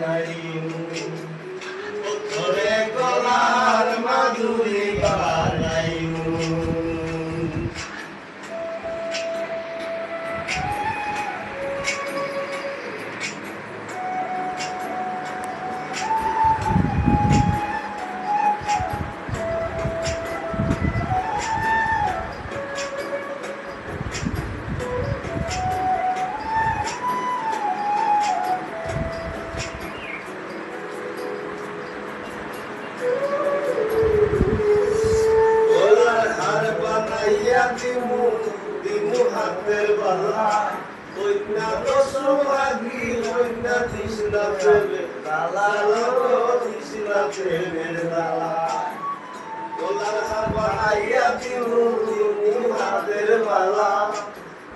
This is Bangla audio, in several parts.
19. কাছে মুখ দিব হাতের বালা কন্যা দশু ভাগি কন্যা তৃষ্ণা প্রেমে তালা তৃষ্ণা প্রেমের তালা তোলার হাবাইয়া দিব দিব বালা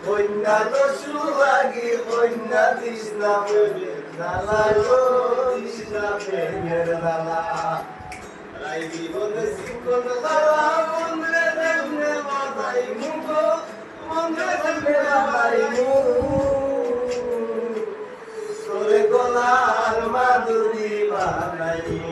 কন্যা দশু ভাগি কন্যা তৃষ্ণা প্রেমে তালা তৃষ্ণা প্রেমের তালা রাই জীবন মাধুরী বানাইমু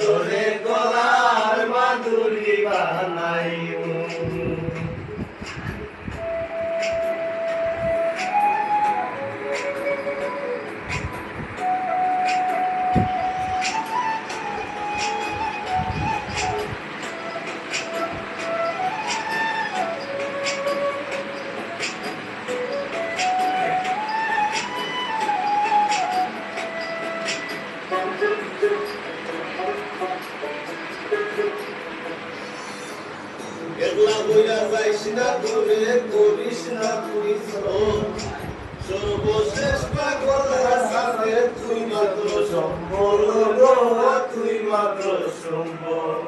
Glory. বইয়া যাইস না তোরে করিস না তুই। সর্বশেষ পাগল হাসানে তুই মাত্র সম্বল তুই মাত্র সম্বল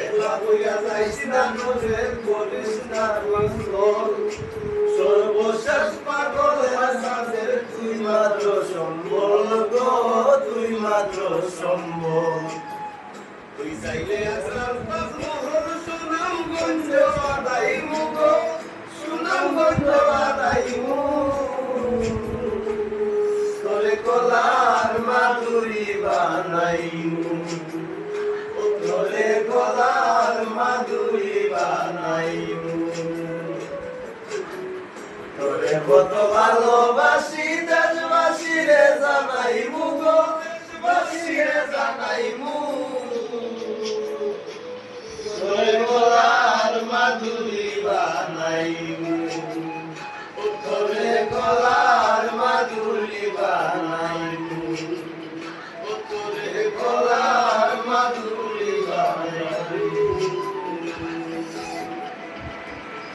একলা বইয়া যাইস না তোরে করিস না তুই। সর্বশেষ পাগল হাসানে তুই চাইলে সুনাম গঞ্জ আদাই মুগ সুনাম গঞ্জ আদাই তোরে কলার মাধুরী বানাই তোরে কলার মাধুরী বানাই তোরে কত ভালোবাসি দেশবাসী রে জানাই মুগ দেশবাসী রে জানাই